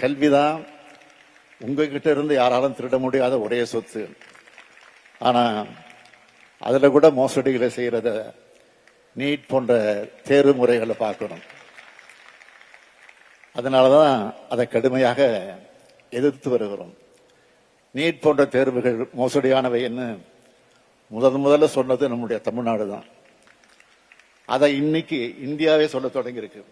கல்விதான் உங்ககிட்ட இருந்து யாராலும் திருட முடியாத ஒரே சொத்து. ஆனா அதுல கூட மோசடிகளை செய்யறத நீட் போன்ற தேர்வு முறைகளை பார்க்கணும். அதனாலதான் அதை கடுமையாக எதிர்த்து வருகிறோம். நீட் போன்ற தேர்வுகள் மோசடியானவை என்று முதன் முதல்ல சொன்னது நம்முடைய தமிழ்நாடு தான் அதை இன்னைக்கு இந்தியாவே சொல்ல தொடங்கியிருக்கு.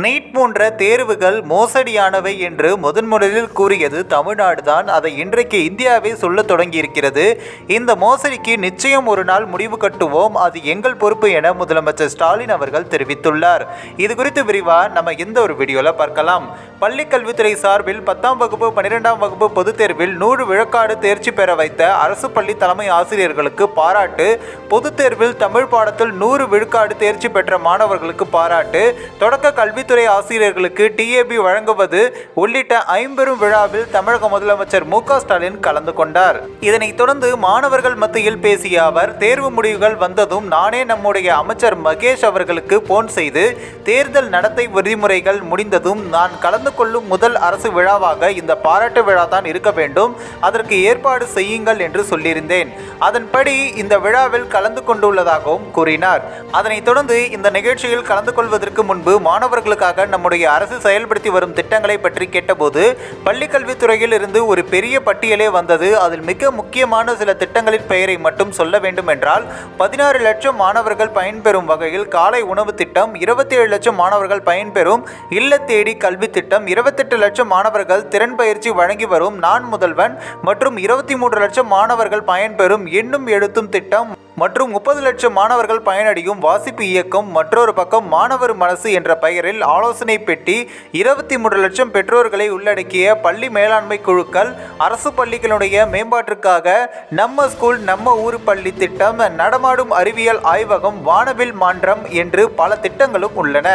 நீட் போன்ற தேர்வுகள் மோசடியானவை என்று முதன் முதலில் கூறியது தமிழ்நாடுதான். அதை இன்றைக்கு இந்தியாவே சொல்லத் தொடங்கியிருக்கிறது. இந்த மோசடிக்கு நிச்சயம் ஒரு நாள் முடிவு கட்டுவோம். அது எங்கள் பொறுப்பு என முதலமைச்சர் ஸ்டாலின் அவர்கள் தெரிவித்துள்ளார். இது குறித்து விரிவாக நம்ம இந்த ஒரு வீடியோவில் பார்க்கலாம். பள்ளிக்கல்வித்துறை சார்பில் பத்தாம் வகுப்பு பன்னிரெண்டாம் வகுப்பு பொதுத் தேர்வில் நூறு விழுக்காடு தேர்ச்சி பெற வைத்த அரசு பள்ளி தலைமை ஆசிரியர்களுக்கு பாராட்டு. பொதுத் தேர்வில் தமிழ் பாடத்தில் நூறு விழுக்காடு தேர்ச்சி பெற்ற மாணவர்களுக்கு பாராட்டு. தொடக்க கல்வி கல்வித்துறை ஆசிரியர்களுக்கு டிஏபி வழங்குவது உள்ளிட்ட ஐம்பெரும் விழாவில் தமிழக முதலமைச்சர் மு ஸ்டாலின் கலந்து கொண்டார். இதனைத் தொடர்ந்து மாணவர்கள் மத்தியில் பேசிய அவர் தேர்வு முடிவுகள் வந்ததும் நானே நம்முடைய அமைச்சர் மகேஷ் அவர்களுக்கு போன் செய்து தேர்தல் நடத்தை விதிமுறைகள் முடிந்ததும் நான் கலந்து கொள்ளும் முதல் அரசு விழாவாக இந்த பாராட்டு விழா தான் இருக்க வேண்டும். அதற்கு ஏற்பாடு செய்யுங்கள் என்று சொல்லியிருந்தேன். அதன்படி இந்த விழாவில் கலந்து கொண்டுள்ளதாகவும் கூறினார். அதனைத் தொடர்ந்து இந்த நிகழ்ச்சியில் கலந்து கொள்வதற்கு முன்பு மாணவர்கள் மாணவர்களுக்காக நம்முடைய அரசு செயல்படுத்தி வரும் திட்டங்களை பற்றி கேட்டபோது பள்ளிக்கல்வித்துறையில் இருந்து ஒரு பெரிய பட்டியலே வந்தது. அதில் மிக முக்கியமான சில திட்டங்களின் பெயரை மட்டும் சொல்ல வேண்டும் என்றால் பதினாறு லட்சம் மாணவர்கள் பயன்பெறும் வகையில் காலை உணவு திட்டம் இருபத்தி ஏழு லட்சம் மாணவர்கள் பயன்பெறும் இல்ல தேடி கல்வி திட்டம் இருபத்தெட்டு லட்சம் மாணவர்கள் திறன் பயிற்சி வழங்கி வரும் நான் முதல்வன் மற்றும் இருபத்தி மூன்று லட்சம் மாணவர்கள் பயன்பெறும் எண்ணும் எழுத்தும் திட்டம் மற்றும் முப்பது லட்சம் மாணவர்கள் பயனடையும் வாசிப்பு இயக்கம் மற்றொரு பக்கம் மாணவர் மனசு என்ற பெயரில் ஆலோசனை பெட்டி இருபத்தி மூன்று லட்சம் பெற்றோர்களை உள்ளடக்கிய பள்ளி மேலாண்மை குழுக்கள் அரசு பள்ளிகளுடைய மேம்பாட்டிற்காக நம்ம ஸ்கூல் நம்ம ஊர் பள்ளி திட்டம் நடமாடும் அறிவியல் ஆய்வகம் வானவில் மான்றம் என்று பல திட்டங்களும் உள்ளன.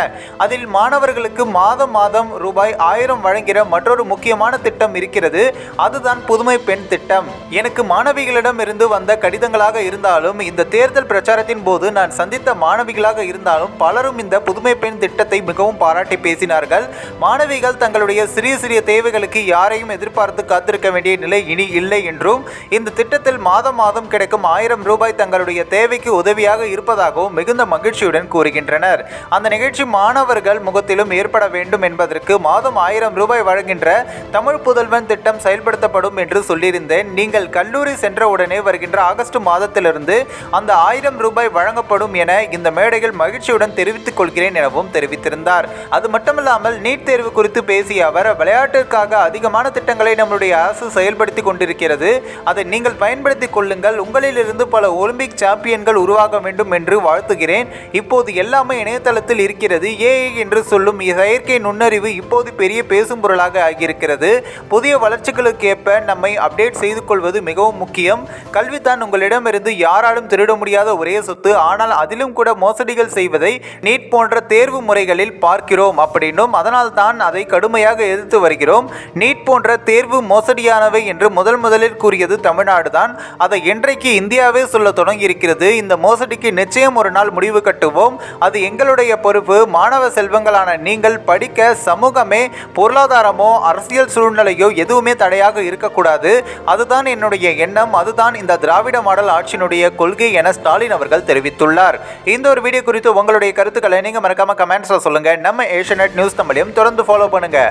அதில் மாணவர்களுக்கு மாதம் மாதம் ரூபாய் ஆயிரம் வழங்குகிற மற்றொரு முக்கியமான திட்டம் இருக்கிறது. அதுதான் புதுமை பெண் திட்டம். எனக்கு மாணவிகளிடம் இருந்து வந்த கடிதங்களாக இருந்தாலும் இந்த இந்த தேர்தல் பிரச்சாரத்தின் போது நான் சந்தித்த மாணவிகளாக இருந்தாலும் பலரும் இந்த புதுமை பெண் திட்டத்தை மிகவும் பாராட்டி பேசினார்கள். மாணவிகள் தங்களுடைய சிறிய சிறிய தேவைகளுக்கு யாரையும் எதிர்பார்த்து காத்திருக்க வேண்டிய நிலை இனி இல்லை என்றும் இந்த திட்டத்தில் மாதம் மாதம் கிடைக்கும் ஆயிரம் ரூபாய் தங்களுடைய தேவைக்கு உதவியாக இருப்பதாகவும் மிகுந்த மகிழ்ச்சியுடன் கூறுகின்றனர். அந்த நிகழ்ச்சி மாணவர்கள் முகத்திலும் ஏற்பட வேண்டும் என்பதற்கு மாதம் ஆயிரம் ரூபாய் வழங்குகின்ற தமிழ் புதல்வன் திட்டம் செயல்படுத்தப்படும் என்று சொல்லியிருந்தேன். நீங்கள் கல்லூரி சென்றவுடனே வருகின்ற ஆகஸ்ட் மாதத்திலிருந்து அந்த ஆயிரம் ரூபாய் வழங்கப்படும் என இந்த மேடையில் மகிழ்ச்சியுடன் தெரிவித்துக் கொள்கிறேன் எனவும் தெரிவித்திருந்தார். அது மட்டுமல்லாமல் நீட் தேர்வு குறித்து பேசிய அவர் விளையாட்டிற்காக அதிகமான திட்டங்களை நம்முடைய அரசு செயல்படுத்தி கொண்டிருக்கிறது. அதை நீங்கள் பயன்படுத்திக் கொள்ளுங்கள். உங்களிலிருந்து பல ஒலிம்பிக் சாம்பியன்கள் உருவாக வேண்டும் என்று வாழ்த்துகிறேன். இப்போது எல்லாமே இணையதளத்தில் இருக்கிறது. ஏஐ என்று சொல்லும் செயற்கை நுண்ணறிவு இப்போது பெரிய பேசும் பொருளாக ஆகியிருக்கிறது. புதிய வளர்ச்சிகளுக்கு ஏற்ப நம்மை அப்டேட் செய்து கொள்வது மிகவும் முக்கியம். கல்வி தான் உங்களிடமிருந்து யாராலும் திருட முடியாத ஒரே சொத்து ஆனால் அதிலும் கூட மோசடிகள் செய்வதை நீட் போன்ற தேர்வு முறைகளில் பார்க்கிறோம் அப்படின்னும் அதனால் தான் அதை கடுமையாக எதிர்த்து வருகிறோம். நீட் போன்ற தேர்வு மோசடியானவை என்று முதல் முதலில் கூறியது தமிழ்நாடு தான் அதை என்றைக்கு இந்தியாவே சொல்ல தொடங்கியிருக்கிறது. இந்த மோசடிக்கு நிச்சயம் ஒரு நாள் முடிவு கட்டுவோம். அது எங்களுடைய பொறுப்பு. மாணவ செல்வங்களான நீங்கள் படிக்க சமூகமே பொருளாதாரமோ அரசியல் சூழ்நிலையோ எதுவுமே தடையாக இருக்கக்கூடாது. அதுதான் என்னுடைய எண்ணம். அதுதான் இந்த திராவிட மாடல் ஆட்சியினுடைய கொள்கை. என ஸ்டாலின் அவர்கள் தெரிவித்துள்ளார். இந்த ஒரு வீடியோ குறித்து உங்களுடைய கருத்துக்களை நீங்க மறக்காம கமெண்ட்ஸ்ல சொல்லுங்க. நம்ம ஏஷியநெட் நியூஸ் தமிழையும் தொடர்ந்து ஃபாலோ பண்ணுங்க.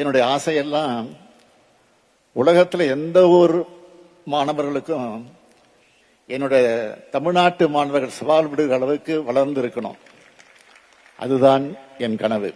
என்னுடைய ஆசையெல்லாம் உலகத்தில் எந்த ஒரு மாணவர்களுக்கும் என்னுடைய தமிழ்நாட்டு மாணவர்கள் சவால் விடுகிற அளவுக்கு வளர்ந்து இருக்கணும் அதுதான் என் கனவு.